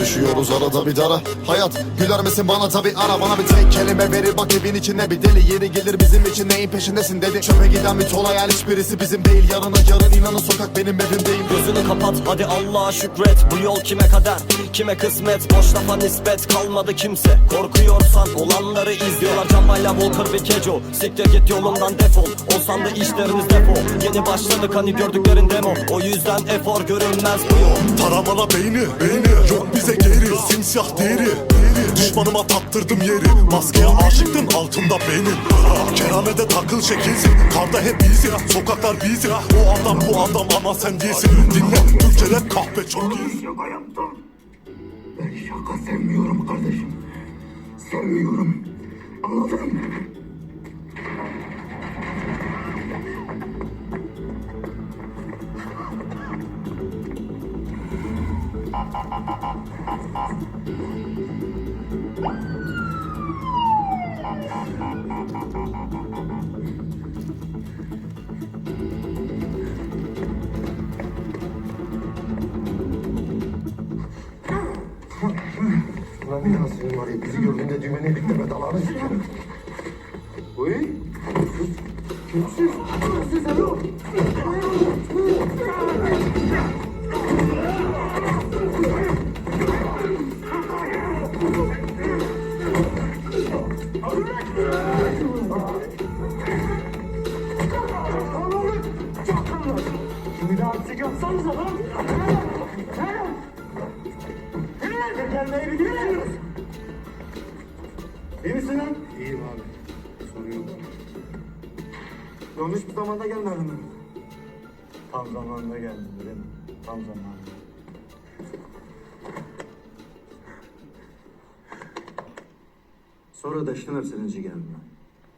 Düşüyoruz arada bir dara. Hayat güler misin bana tabi ara. Bana bir tek kelime verir. Bak evin içine bir deli. Yeri gelir bizim için neyin peşindesin dedi. Çöpe giden bir tola yani hiçbirisi bizim değil. Yarına yarın inanın sokak benim evim değil Gözünü kapat hadi Allah'a şükret. Bu yol kime kader? Kime kısmet? Boş lafa nispet. Kalmadı kimse. Korkuyorsan olanları izliyorlar. Cambayla Walker ve Kejo. Siktir git yolumdan defol. Olsan da işlerimiz defo Yeni başladık hani gördüklerin demo. O yüzden efor görünmez bu yol. Taramana beyni, beyni. Yok bize geri, simsiyah deri Düşmanıma tattırdım yeri Maskeye aşıktım altında benim Keramede takıl şekilsin Karda hep iyisin Sokaklar bizi O adam bu adam ama sen değilsin Dinle Türkçe rap kahpe çok iyi Şaka yaptım. Ben şaka sevmiyorum kardeşim. Sevmiyorum. Anladın mı? Ulan bir nasıl var ya bizi gördüğünde düğmeni ilikle bedalarını sikerim. Uy. Kimsiz? Siz alo? Nerede gelmeyi biliyorsunuz? İyi misin lan? İyiyim abi. Sorun yok. Yanlış bir zamanda gelmedin mi? Tam zamanında geldim değil mi? Tam zamanında. Sonra da işte hepsinin gelme.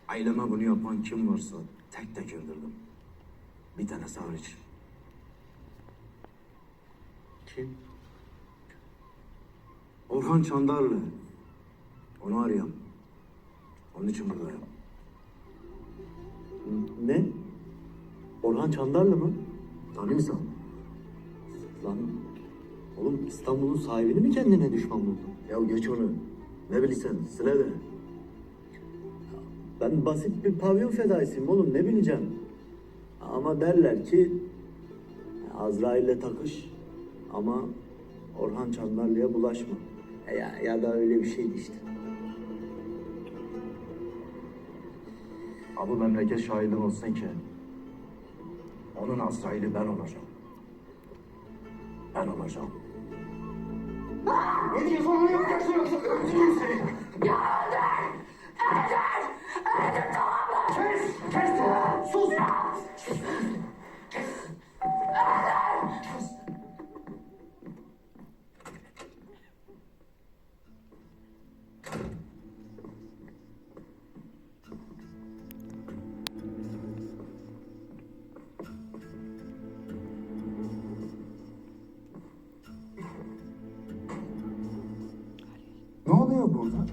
Aileme bunu yapan kim varsa tek tek öldürdüm. Bir tane hariç. Kim? Orhan Çandarlı. Onu arıyorum. Onun için buradayım. Ne? Orhan Çandarlı mı? Tanıyor musun? Lan oğlum İstanbul'un sahibini mi kendine düşman buldun? Ya geç onu. Ne bilirsen söyle de. Ben basit bir pavyon fedaisiyim oğlum ne bileceğim. Ama derler ki Azrail'le takış ama Orhan Çandarlı'ya bulaşma. Ya, ya da öyle bir şeydi işte. Abi memleket şahidim olsun ki. Onun Azrail'i ben olacağım. Ben olacağım. Ne diyorsun onu yapacaksın yoksa öldürürüm seni. Ya öldür! Öldür! Öldür tamam mı? Kes! Kes! Sus! Ne oluyor burada?